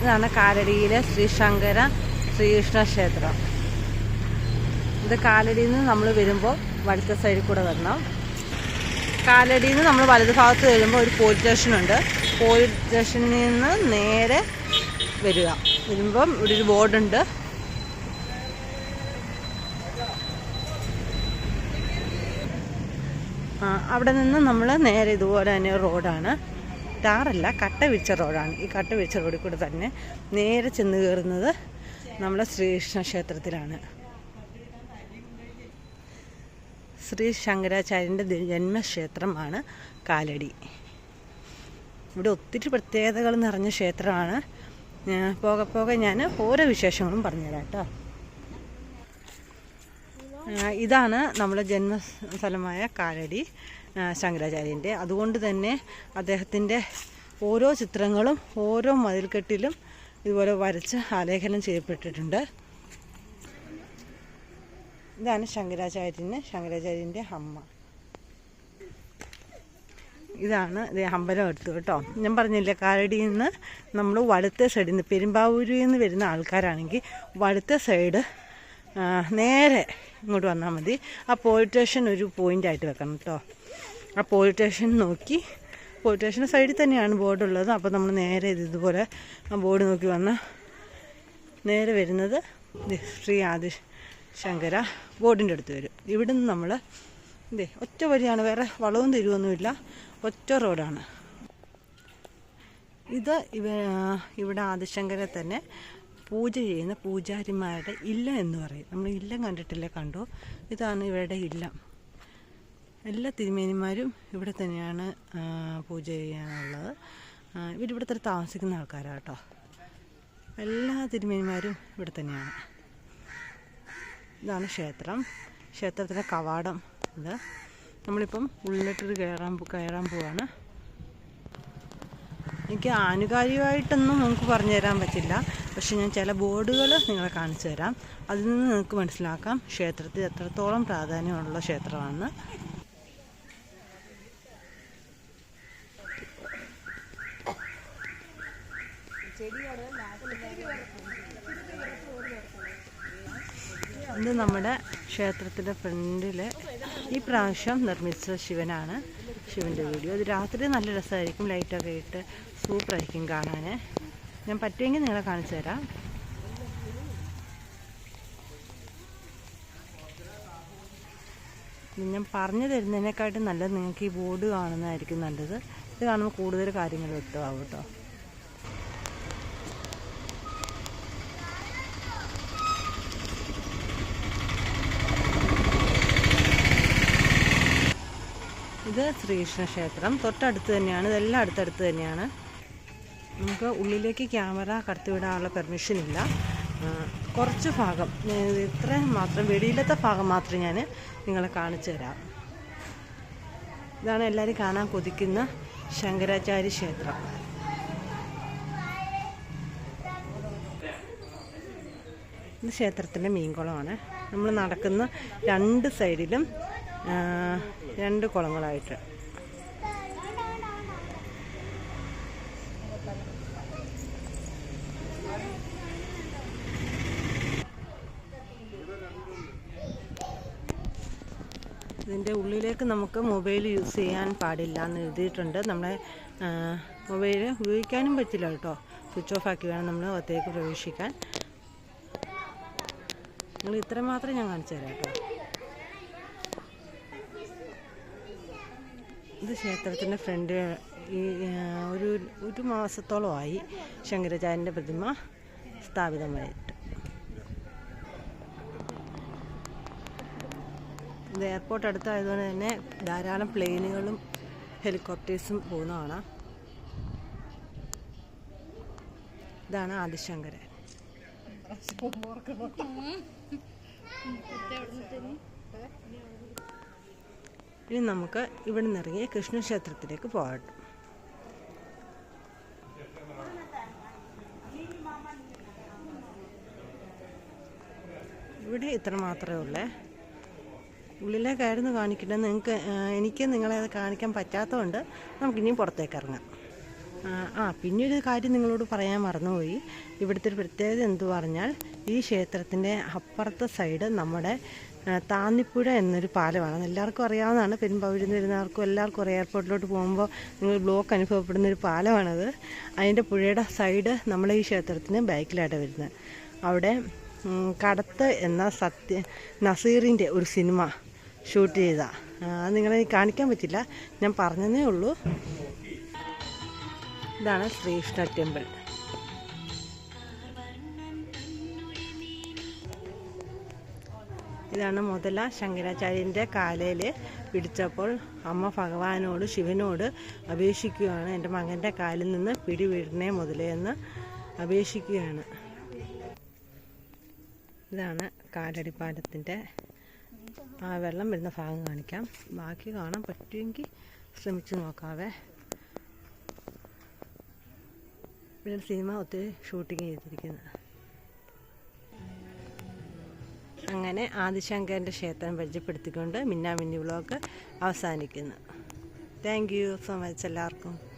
ഇതാണ് കാലടിയിലെ ശ്രീശങ്കര ശ്രീകൃഷ്ണ ക്ഷേത്രം ഇത് കാലടിയിൽ നിന്ന് നമ്മൾ വരുമ്പോൾ വലത്തെ സൈഡിൽ കൂടെ വരണം. കാലടിയിൽ നിന്ന് നമ്മൾ വലത് ഭാഗത്ത് വരുമ്പോൾ ഒരു പോലീസ് സ്റ്റേഷനുണ്ട് പോലീസ് സ്റ്റേഷനിൽ നിന്ന് നേരെ വരിക. വരുമ്പം ഇവിടെ ഒരു ബോർഡുണ്ട് അവിടെ നിന്ന് നമ്മൾ നേരെ ഇതുപോലെ തന്നെ റോഡാണ് ടാറല്ല കട്ട വിരിച്ച റോഡാണ്. ഈ കട്ട വിരിച്ച റോഡിൽ കൂടെ തന്നെ നേരെ ചെന്ന് കയറുന്നത് നമ്മുടെ ശ്രീകൃഷ്ണ ക്ഷേത്രത്തിലാണ്. ശ്രീ ശങ്കരാചാര്യന്റെ ജന്മക്ഷേത്രമാണ് കാലടി. ഇവിടെ ഒത്തിരി പ്രത്യേകതകൾ നിറഞ്ഞ ക്ഷേത്രമാണ്. പോകെ പോകെ ഞാൻ ഓരോ വിശേഷങ്ങളും പറഞ്ഞുതരാം കേട്ടോ. ഇതാണ് നമ്മുടെ ജന്മസ്ഥലമായ കാലടി. ശങ്കരാചാര്യന്റെ അതുകൊണ്ട് തന്നെ അദ്ദേഹത്തിന്റെ ഓരോ ചിത്രങ്ങളും ഓരോ മതിൽക്കെട്ടിലും ഇതുപോലെ വരച്ച് ആലേഖനം ചെയ്യപ്പെട്ടിട്ടുണ്ട്. ഇതാണ് ശങ്കരാചാര്യന് ശങ്കരാചാര്യന്റെ അമ്മ. ഇതാണ് ഇത് അമ്പലം എടുത്തു കേട്ടോ. ഞാൻ പറഞ്ഞില്ലേ കാലടിയിൽ നിന്ന് നമ്മൾ വലത്തെ സൈഡിൽ നിന്ന് പെരുമ്പാവൂരിൽ നിന്ന് വരുന്ന ആൾക്കാരാണെങ്കിൽ വലത്തെ സൈഡ് നേരെ ഇങ്ങോട്ട് വന്നാൽ മതി. ആ പോലീസ് സ്റ്റേഷൻ ഒരു പോയിന്റായിട്ട് വെക്കണം കേട്ടോ ആ പോലീസ് സ്റ്റേഷൻ നോക്കി. പോലീസ് സ്റ്റേഷന്റെ സൈഡിൽ തന്നെയാണ് ബോർഡ് ഉള്ളത്. അപ്പോൾ നമ്മൾ നേരെ ഇത് ഇതുപോലെ ആ ബോർഡ് നോക്കി വന്നാൽ നേരെ വരുന്നത് ശ്രീ ആദി ശങ്കര ബോർഡിന്റെ അടുത്ത് വരും. ഇവിടുന്ന് നമ്മൾ ഇതേ ഒറ്റ വഴിയാണ്. വേറെ വളവും തിരിവൊന്നുമില്ല. ഒറ്റ റോഡാണ് ഇത് ഇവ ഇവിടെ ആദിശങ്കരെ തന്നെ പൂജ ചെയ്യുന്ന പൂജാരിമാരുടെ ഇല്ല എന്ന് പറയും. നമ്മൾ ഇല്ലം കണ്ടിട്ടില്ല കണ്ടോ? ഇതാണ് ഇവരുടെ ഇല്ലം. എല്ലാ തിരുമേനിമാരും ഇവിടെ തന്നെയാണ് പൂജ ചെയ്യാനുള്ളത്. ഇവരിവിടെ തന്നെ താമസിക്കുന്ന ആൾക്കാരാണ് കേട്ടോ. എല്ലാ തിരുമേനിമാരും ഇവിടെ തന്നെയാണ്. ഇതാണ് ക്ഷേത്രം. ക്ഷേത്രത്തിലെ കവാടം ഇത്. നമ്മളിപ്പം ഉള്ളിലോട്ടൊരു കയറാൻ കയറാൻ പോവാണ്. എനിക്ക് ആനുകാലികമായിട്ടൊന്നും നമുക്ക് പറഞ്ഞു തരാൻ പറ്റില്ല. പക്ഷേ ഞാൻ ചില ബോർഡുകൾ നിങ്ങളെ കാണിച്ചു തരാം. അതിൽ നിന്ന് നിങ്ങൾക്ക് മനസ്സിലാക്കാം ക്ഷേത്രത്തിൽ എത്രത്തോളം പ്രാധാന്യമുള്ള ക്ഷേത്രമാണ്. ഇത് നമ്മുടെ ക്ഷേത്രത്തിന്റെ ഫ്രണ്ടിൽ ഈ പ്രാവശ്യം നിർമ്മിച്ച ശിവനാണ്. ശിവന്റെ വീഡിയോ. അത് രാത്രി നല്ല രസമായിരിക്കും ലൈറ്റൊക്കെ ഇട്ട് സൂപ്പറായിരിക്കും കാണാൻ ഞാൻ പറ്റുമെങ്കിൽ നിങ്ങളെ കാണിച്ചു തരാം. ഞാൻ പറഞ്ഞു തരുന്നതിനെക്കാട്ടും നല്ലത് നിങ്ങൾക്ക് ഈ ബോർഡ് കാണുന്നതായിരിക്കും നല്ലത്. ഇത് കാണുമ്പോൾ കൂടുതൽ കാര്യങ്ങൾ വ്യക്തമാവും കേട്ടോ. ഇത് ശ്രീകൃഷ്ണ ക്ഷേത്രം തൊട്ടടുത്ത് തന്നെയാണ്. ഇതെല്ലാം അടുത്തടുത്ത് തന്നെയാണ്. നമുക്ക് ഉള്ളിലേക്ക് ക്യാമറ കടത്തിവിടാനുള്ള പെർമിഷൻ ഇല്ല കുറച്ച് ഭാഗം. ഇത്ര മാത്രം വെളിയിലത്തെ ഭാഗം മാത്രം ഞാൻ നിങ്ങളെ കാണിച്ചു തരാം. ഇതാണ് എല്ലാവരും കാണാൻ കൊതിക്കുന്ന ശങ്കരാചാര്യ ക്ഷേത്രം. ഇത് ക്ഷേത്രത്തിന്റെ മീൻകുളമാണ്. നമ്മൾ നടക്കുന്ന രണ്ട് സൈഡിലും രണ്ട് കുളങ്ങളായിട്ട്. ഇതിന്റെ ഉള്ളിലേക്ക് നമുക്ക് മൊബൈൽ യൂസ് ചെയ്യാൻ പാടില്ല എന്ന് എഴുതിയിട്ടുണ്ട്. നമ്മളെ മൊബൈൽ ഉപയോഗിക്കാനും പറ്റില്ല കേട്ടോ. സ്വിച്ച് ഓഫ് ആക്കി വേണം നമ്മൾ അകത്തേക്ക് പ്രവേശിക്കാൻ. നിങ്ങൾ ഇത്ര മാത്രമേ ഞാൻ കാണിച്ചു തരാം കേട്ടോ. ഇത് ക്ഷേത്രത്തിന്റെ ഫ്രണ്ട് ഈ ഒരു ഒരു മാസത്തോളമായി ശങ്കരാചാര്യന്റെ പ്രതിമ സ്ഥാപിതമായിട്ട് ഇത് എയർപോർട്ട് അടുത്തായതുകൊണ്ട് തന്നെ ധാരാളം പ്ലെയിനുകളും ഹെലികോപ്റ്റേഴ്സും പോകുന്ന കാണാം ഇതാണ് ആദിശങ്കരൻ ഇനി നമുക്ക് ഇവിടെ നിന്ന് ഇറങ്ങി കൃഷ്ണക്ഷേത്രത്തിലേക്ക് പോകട്ടെ ഇവിടെ ഇത്ര മാത്രമേ ഉള്ളേ. ഉള്ളിലേക്കായിരുന്നു കാണിക്കേണ്ടത് നിങ്ങൾക്ക് എനിക്ക് നിങ്ങളെ അത് കാണിക്കാൻ പറ്റാത്തതുകൊണ്ട് നമുക്കിനിയും പുറത്തേക്ക് ഇറങ്ങാം. ആ പിന്നെ ഒരു കാര്യം നിങ്ങളോട് പറയാൻ മറന്നുപോയി. ഇവിടുത്തെ ഒരു പ്രത്യേകത എന്തു പറഞ്ഞാൽ ഈ ക്ഷേത്രത്തിന്റെ അപ്പുറത്തെ സൈഡ് നമ്മുടെ താന്നിപ്പുഴ എന്നൊരു പാലമാണ്. എല്ലാവർക്കും അറിയാവുന്നതാണ്. പെരുമ്പാവൂരിൽ വരുന്നവർക്കും എല്ലാവർക്കും അറിയാം. എയർപോർട്ടിലോട്ട് പോകുമ്പോൾ നിങ്ങൾ ബ്ലോക്ക് അനുഭവപ്പെടുന്ന ഒരു പാലമാണത്. അതിന്റെ പുഴയുടെ സൈഡ് നമ്മളെ ഈ ക്ഷേത്രത്തിന് ബാക്കിലായിട്ട് വരുന്നത്. അവിടെ കടത്ത് എന്ന സത്യ നസീറിന്റെ ഒരു സിനിമ ഷൂട്ട് ചെയ്ത. നിങ്ങളെ കാണിക്കാൻ പറ്റില്ല. ഞാൻ പറഞ്ഞതേ ഉള്ളൂ. ഇതാണ് ശ്രീകൃഷ്ണ ടെമ്പിൾ. ഇതാണ് മുതല ശങ്കരാചാര്യന്റെ കാലയിൽ പിടിച്ചപ്പോൾ അമ്മ ഭഗവാനോട് ശിവനോട് അപേക്ഷിക്കുകയാണ്. എന്റെ മകന്റെ കാലിൽ നിന്ന് പിടി മുതലേ എന്ന് അപേക്ഷിക്കുകയാണ്. ഇതാണ് കാലടിപ്പാലത്തിന്റെ ആ വെള്ളം വരുന്ന ഭാഗം കാണിക്കാം. ബാക്കി കാണാൻ പറ്റുമെങ്കിൽ ശ്രമിച്ചു നോക്കാവേ. ഒരു സിനിമ ഒത്തിരി ഷൂട്ടിങ് ചെയ്തിരിക്കുന്നത് അങ്ങനെ ആദിശങ്കരന്റെ ക്ഷേത്രം പരിചയപ്പെടുത്തിക്കൊണ്ട് മിന്നാമിന്നി വ്ളോഗ് അവസാനിക്കുന്നു. താങ്ക് യു സോ മച്ച് എല്ലാവർക്കും.